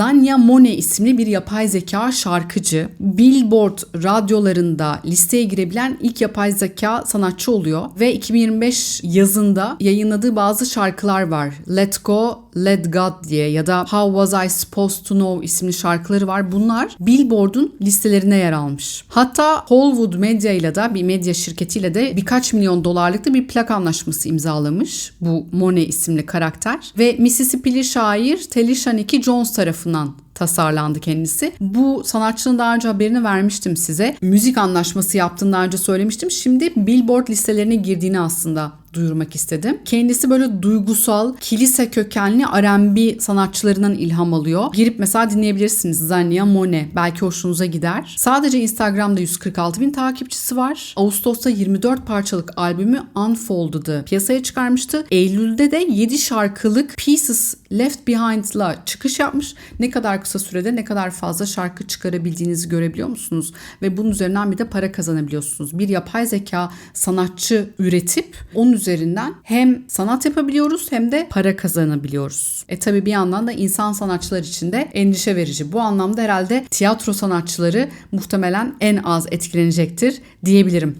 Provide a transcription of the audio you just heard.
Zanya Mone isimli bir yapay zeka şarkıcı. Billboard radyolarında listeye girebilen ilk yapay zeka sanatçı oluyor ve 2025 yazında yayınladığı bazı şarkılar var. Let Go, Let God diye ya da How Was I Supposed to Know isimli şarkıları var. Bunlar Billboard'un listelerine yer almış. Hatta Hollywood Media ile de bir medya şirketiyle de birkaç milyon dolarlık da bir plak anlaşması imzalamış bu Monet isimli karakter ve Mississippi'li şair Telisha Jones tarafından tasarlandı kendisi. Bu sanatçının daha önce haberini vermiştim size. Müzik anlaşması yaptığını daha önce söylemiştim. Şimdi Billboard listelerine girdiğini aslında duyurmak istedim. Kendisi böyle duygusal, kilise kökenli R&B sanatçılarından ilham alıyor. Girip mesela dinleyebilirsiniz Zania Mone. Belki hoşunuza gider. Sadece Instagram'da 146 bin takipçisi var. Ağustos'ta 24 parçalık albümü Unfolded'ı piyasaya çıkarmıştı. Eylül'de de 7 şarkılık Pieces Left Behind'la çıkış yapmış. Ne kadar kısa sürede ne kadar fazla şarkı çıkarabildiğinizi görebiliyor musunuz? Ve bunun üzerinden bir de para kazanabiliyorsunuz. Bir yapay zeka sanatçı üretip onun üzerinden hem sanat yapabiliyoruz hem de para kazanabiliyoruz. E tabi bir yandan da insan sanatçılar için de endişe verici. Bu anlamda herhalde tiyatro sanatçıları muhtemelen en az etkilenecektir diyebilirim.